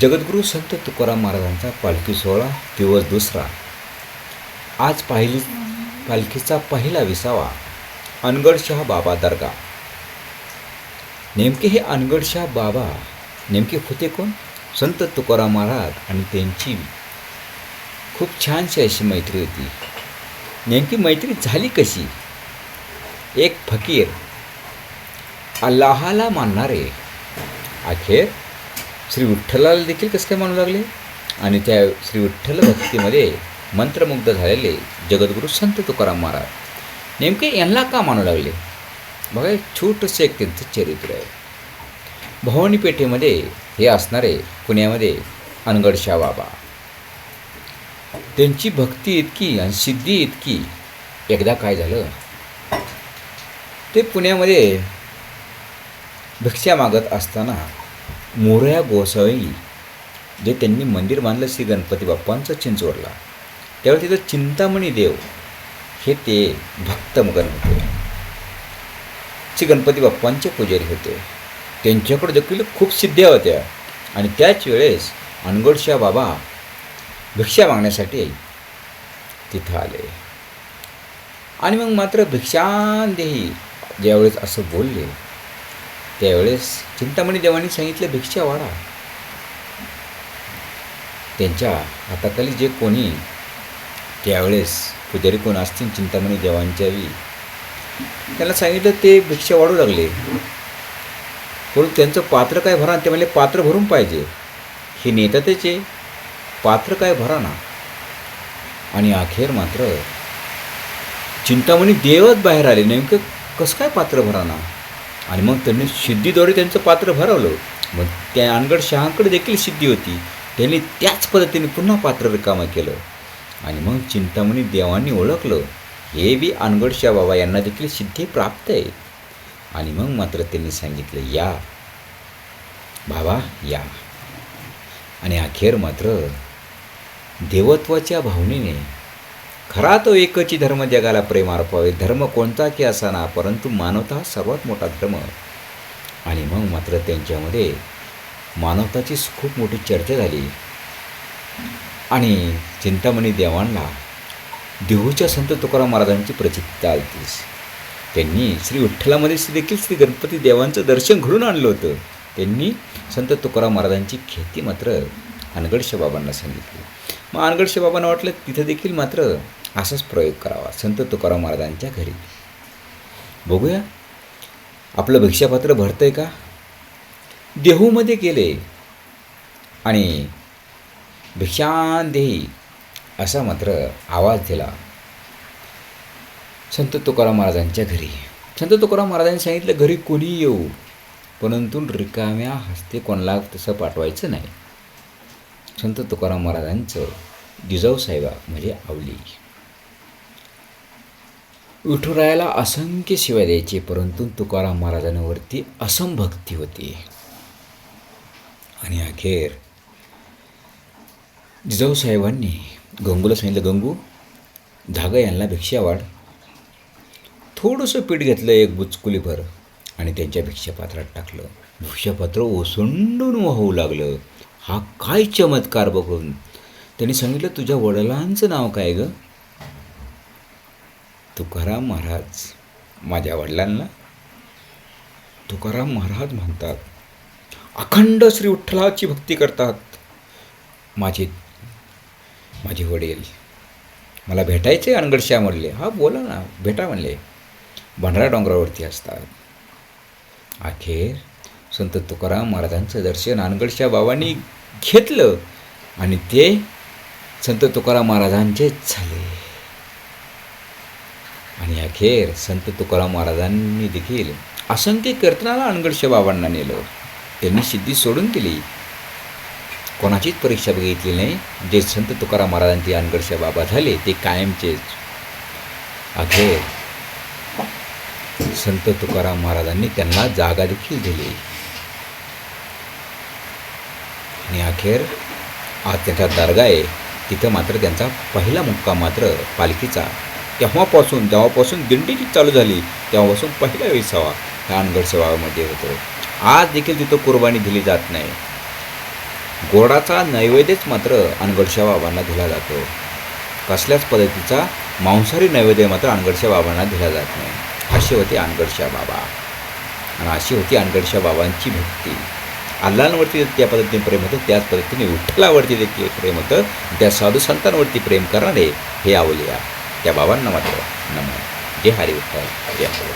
जगद्गुरू संत तुकाराम महाराजांचा पालखी सोहळा दिवस दुसरा. आज पाहिली पालखीचा पहिला विसावा अनगडशाह बाबा दर्गा. नेमके हे अनगडशाह बाबा नेमके होते कोण? संत तुकाराम महाराज आणि त्यांची खूप छानशी अशी मैत्री होती. नेमकी मैत्री झाली कशी? एक फकीर अल्लाहाला मानणारे अखेर श्री विठ्ठलाला देखील कसं काय म्हणू लागले? आणि त्या श्री विठ्ठल भक्तीमध्ये मंत्रमुग्ध झालेले जगद्गुरू संत तुकाराम महाराज. नेमके यांना का मानू लागले? बघा एक छोटंसं एक त्यांचं चरित्र आहे. भवानी पेठेमध्ये हे असणारे पुण्यामध्ये अनगडशा बाबा. त्यांची भक्ती इतकी आणि सिद्धी इतकी. एकदा काय झालं? ते पुण्यामध्ये भिक्षा मागत असताना मोरया गोसावी जे त्यांनी मंदिर बांधलं श्री गणपती बाप्पांचं चिंचवडला. त्यावेळी तिथं चिंतामणी देव हे ते भक्तमगन होते. श्री गणपती बाप्पांचे पुजारी होते. त्यांच्याकडे देखील खूप सिद्ध्या होत्या. आणि त्याच वेळेस अनगोडशा बाबा भिक्षा मागण्यासाठी तिथं आले. आणि मग मात्र भिक्षांदेही ज्यावेळेस असं बोलले त्यावेळेस चिंतामणी देवांनी सांगितलं भिक्षा वाढा. त्यांच्या हाताखाली जे कोणी त्यावेळेस पुजारी कोण असतील चिंतामणी देवांच्या वेळी त्यांना सांगितलं ते भिक्षा वाढू लागले. परंतु त्यांचं पात्र काय भरा? ते म्हणजे पात्र भरून पाहिजे. हे नेता त्याचे पात्र काय भरा ना? आणि अखेर मात्र चिंतामणी देवच बाहेर आले. नेमकं कसं काय पात्र भराना आणि मग त्यांनी सिद्धीद्वारे त्यांचं पात्र भरवलं. मग त्या अनगड शहाकडे देखील सिद्धी होती. त्यांनी त्याच पद्धतीने पुन्हा पात्र रिकामं केलं. आणि मग चिंतामणी देवांनी ओळखलं. हे बी अनगडशा बाबा यांना देखील सिद्धी प्राप्त आहे. आणि मग मात्र त्यांनी सांगितलं या. बाबा या. आणि अखेर मात्र देवत्वाच्या भावनेने खरा तो एकची धर्म जगाला प्रेम अर्पावे धर्म कोणता की असाना परंतु मानवता हा सर्वात मोठा धर्म. आणि मग मात्र त्यांच्यामध्ये मानवताची खूप मोठी चर्चा झाली. आणि चिंतामणी देवांना देहूच्या संत तुकाराम महाराजांची प्रचिती आलतीस. त्यांनी श्री विठ्ठलामध्ये देखील श्री गणपती देवांचं दर्शन घडून आणलं होतं. त्यांनी संत तुकाराम महाराजांची खेती मात्र अनगडशे बाबांना सांगितली. मग अनगडशे बाबांना वाटलं तिथं देखील मात्र असाच प्रयोग करावा. संत तुकाराम महाराजांच्या घरी. बघूया. आपलं भिक्षापात्र आहे का? देहूमध्ये गेले. आणि भिक्षांदेही असा मात्र आवाज दिला. संत तुकाराम महाराजांच्या घरी. संत तुकाराम महाराजांनी सांगितलं घरी कोणी येऊ? परंतु रिकाम्या हस्ते कोणाला तसं पाठवायचं नाही. संत तुकाराम महाराजांचं जिजाऊ साहेबा म्हणजे आवली. विठुरायाला असंख्य शिवाय द्यायचे परंतु तुकाराम महाराजांवरती असंभक्ती होती. आणि अखेर जिजाऊ साहेबांनी गंगूला सांगितलं गंगू धागा यांना भिक्षा वाढ. थोडंसं पीठ घेतलं एक बुचकुलीभर आणि त्यांच्या भिक्षापात्रात टाकलं. भिक्षापात्र ओसंडून वाहू लागलं. हा काय चमत्कार बघून. त्यांनी सांगितलं तुझ्या वडिलांचं नाव काय गं? तुकाराम महाराज माझ्या वडिलांना तुकाराम महाराज म्हणतात अखंड श्री विठ्ठलाची भक्ती करतात माझे माझे वडील. मला भेटायचे अनगडशा म्हणले हा बोला ना भेटा म्हणले. भंडारा डोंगरावरती असतात. अखेर संत तुकाराम महाराजांचं दर्शन अनगडशा बाबांनी घेतलं आणि ते संत तुकाराम महाराजांचेच झाले. आणि अखेर संत तुकाराम महाराजांनी देखील असंख्य कीर्तनाला अनगडशा बाबांना नेलं. त्यांनी सिद्धी सोडून दिली. कोणाचीच परीक्षा बघितली नाही. जे संत तुकाराम महाराजांचे अनगडशे बाबा झाले ते कायमचेच. अखेर संत तुकाराम महाराजांनी त्यांना जागा देखील दिली. आणि अखेर आज त्यांचा दर्गा आहे. तिथं मात्र त्यांचा पहिला मुक्का मात्र पालखीचा. तेव्हापासून जेव्हापासून दिंडी जी चालू झाली तेव्हापासून पहिला विसावा ह्या अनगड सेवामध्ये होतो. आज देखील तिथं कुर्बानी दिली जात नाही. गोडाचा नैवेद्यच मात्र अनगडशा बाबांना दिला जातो. कसल्याच पद्धतीचा मांसाहारी नैवेद्य मात्र अनगडशा बाबांना दिला जात नाही. अशी होती अनगडशा बाबा. आणि अशी होती अनगडशा बाबांची भक्ती. अल्लांवरती त्या पद्धतीने प्रेम होतं त्याच पद्धतीने विठ्ठलावरती देखील प्रेम होतं. त्या साधू संतांवरती प्रेम करणारे हे आवलिया. त्या बाबांना मात्र नमन जे हरी विठ्ठल जे हरी